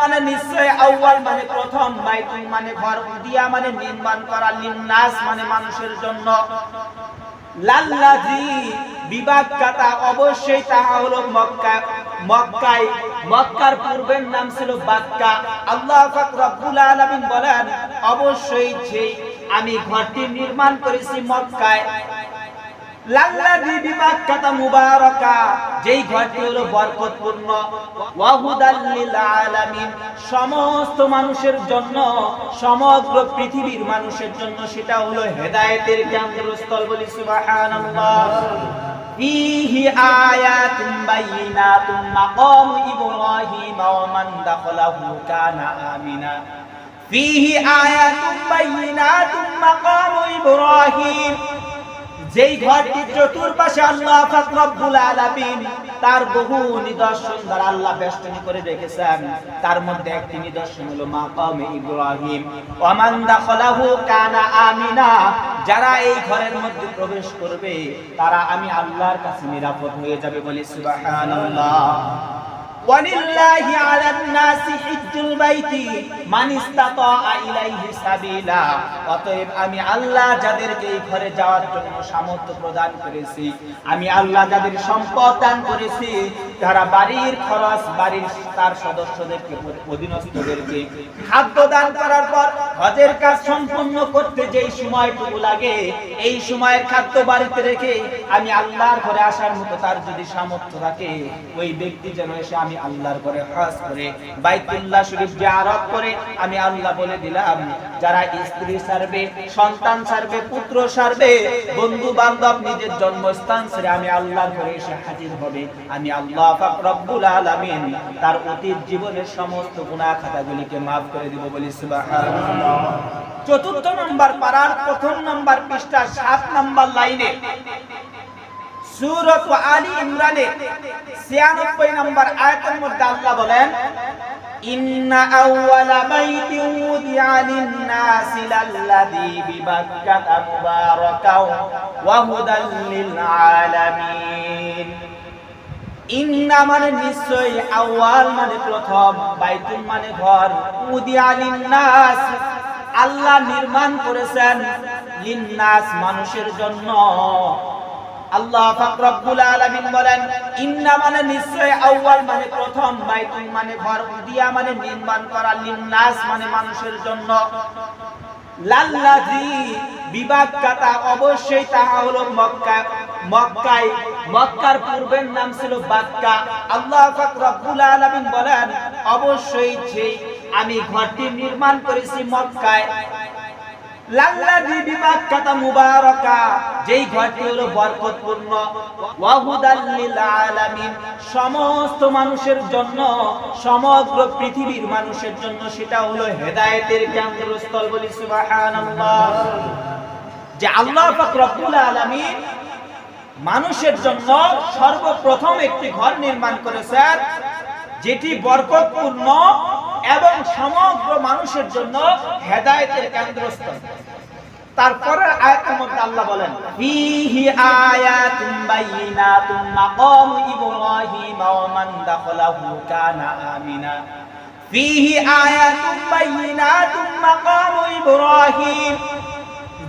মানে নিশ্চয় মানে প্রথম, বাইতুল মানে ঘর মানে নির্মাণ করা লিন্নাস মানে মানুষের জন্য। লাল্লাজি বিবাদ কাটা অবশ্যই তাহা হলো মক্কা, মক্কায়, মক্কার পূর্বের নাম ছিল বাক্কা। আল্লাহ রব্বুল আলামিন বলেন, অবশ্যই যে আমি ঘরটি নির্মাণ করেছি মক্কায় যেই হলো সমস্ত মানুষের জন্য, সমগ্র পৃথিবীর মানুষের জন্য সেটা হলো হেদায়েতের কেন্দ্রস্থল বলি সুবহানাল্লাহ। ফীহি আয়াতুন বাইয়িনাতুন মাকাম ইব্রাহিম মান আমিনা। যেই ঘরটি চতুর্পাশে আল্লাহ রব্বুল আলামিন, তার বহু নিদর্শন দ্বারা আল্লাহ বেষ্টনী করে রেখেছেন। তার মধ্যে একটি নিদর্শন হলো মাকামে ইব্রাহিম। ওমান দাখালাহু কানা আমিনা, যারা এই ঘরের মধ্যে প্রবেশ করবে, তারা আমি আল্লাহর কাছে নিরাপদ হয়ে যাবে বলে সুবহানাল্লাহ। ওয়ালিল্লাহি আলান নাসি বাইতি ইলাইহি সাবিলা। অতএব আমি আল্লাহ যাদেরকে এই ঘরে যাওয়ার জন্য সামর্থ্য প্রদান করেছি, আমি আল্লাহ যাদের সম্পদ দান করেছি যারা বাড়ির খরচ, বাড়ির তার সদস্যদেরকে অধীনস্থদেরকে খাদ্য দান করার পর হজের কাজ সম্পন্ন করতে যেই সময়টুকু লাগে, এই সময়ের খাদ্য বাড়িতে রেখে আমি আল্লাহর ঘরে আসার মতো তার যদি সামর্থ্য থাকে, ওই ব্যক্তি যেন এসে আমি আল্লাহর ঘরে হজ করে, বাইতুল্লাহ শরীফ জিয়ারত করে আমি আল্লাহ বলে দিলাম, যারা স্ত্রী সারবে, সন্তান সারবে, পুত্র সারবে বন্ধু বান্ধব নিজের জন্মস্থান ছেড়ে আমি আল্লাহর ঘরে এসে হাজির হবে, আমি আল্লাহ তার অতীত জীবনের সমস্ত গুনাহ খাতাগুলিকে maaf করে দিব বলি চতুর্থ নম্বর পারার প্রথম নম্বর পৃষ্ঠা সাত নম্বর লাইনে সূরত আলী ইমরানে 96 নম্বর আয়াতের মধ্যে আল্লাহ বলেন ইন্না মানে নিশ্চয় আউয়াল মানে প্রথম, বাইতুল মানে ঘর। লিন-নাস আল্লাহ নির্মাণ করেছেন লিন-নাস মানুষের জন্য। আল্লাহ পাক রব্বুল আলামিন বলেন, ইন্না মানে নিশ্চয় আউয়াল মানে প্রথম, বাইতুল মানে ঘর। উদিয়া মানে নির্মাণ করা, লিন্নাস মানে মানুষের জন্য। লাল্লাজি বিবাদ কাটা অবশ্যই তাহা হলো মক্কা মক্কায় মক্কার পূর্বের নাম ছিল বাক্কা। আল্লাহ রব্বুল আলামিন বলেন, অবশ্যই যে আমি ঘরটি নির্মাণ করেছি মক্কায় যেই ঘরটি হলো বরকতপূর্ণ। আলামিন, সমস্ত মানুষের জন্য, সমগ্র পৃথিবীর মানুষের জন্য সেটা হলো হেদায়েতের কেন্দ্রস্থল বলি সুবহানাল্লাহ। যে আল্লাহ পাক আলামিন মানুষের জন্য সর্বপ্রথম একটি ঘর নির্মাণ করেছেন যেটি বরকতপূর্ণ এবং সমগ্র মানুষের জন্য হেদায়েতের কেন্দ্রস্থল। তারপরে আয়াতের মধ্যে আল্লাহ বলেন, ফীহি আয়াতুন বাইয়িনাতুন মাকাম ইব্রাহিম ওয়া মান দাখালাহু কানা আমিনা। ফীহি আয়াতুন বাইয়িনাতুন মাকাম ইব্রাহিম।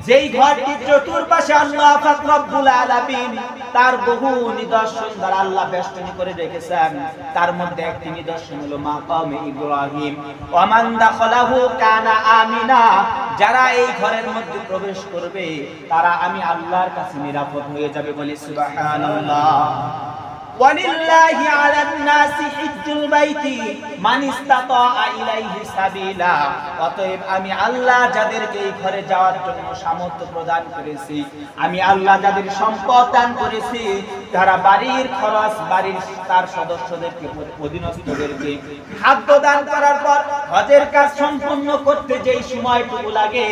যেই ঘরটি চতুর্পাশে আল্লাহ রব্বুল আলামিন, তার বহু নিদর্শন দ্বারা আল্লাহ বেষ্টনী করে রেখেছেন। তার মধ্যে একটি নিদর্শন হলো মাকামে ইব্রাহিম। ওমান দাখালাহু কানা আমিনা, যারা এই ঘরের মধ্যে প্রবেশ করবে, তারা আমি আল্লাহর কাছে নিরাপদ হয়ে যাবে বলে সুবহানাল্লাহ। অতএব আমি আল্লাহ যাদেরকে এই ঘরে যাওয়ার জন্য সামর্থ্য প্রদান করেছি, আমি আল্লাহ যাদের সম্পদ দান করেছি যারা বাড়ির খরচ, বাড়ির তার সদস্যদেরকে, অধীনস্থদেরকে খাদ্য দান করার পর হজের কাজ সম্পন্ন করতে যেই সময়টুকু লাগে,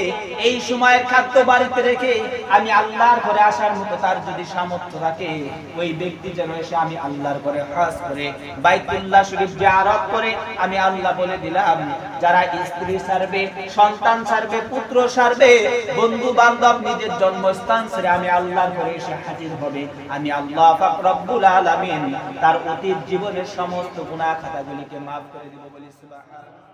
এই সময়ের খাদ্য বাড়িতে রেখে আমি আল্লাহর ঘরে আসার মতো তার যদি সামর্থ্য থাকে, ওই ব্যক্তি যেন এসে আমি আল্লাহর ঘরে হজ করে, বাইতুল্লাহ শরীফ জিয়ারত করে আমি আল্লাহ বলে দিলাম, যারা স্ত্রী সারবে, সন্তান সারবে, পুত্র সারবে বন্ধু বান্ধব নিজের জন্মস্থান ছেড়ে আমি আল্লাহর ঘরে এসে হাজির হবে, আমি আল্লাহ রব্বুল আলামিন তার অতীত জীবনের সমস্ত গুনাহ খাতাগুলিকে মাফ করে দিব বলি সুবহানাল্লাহ।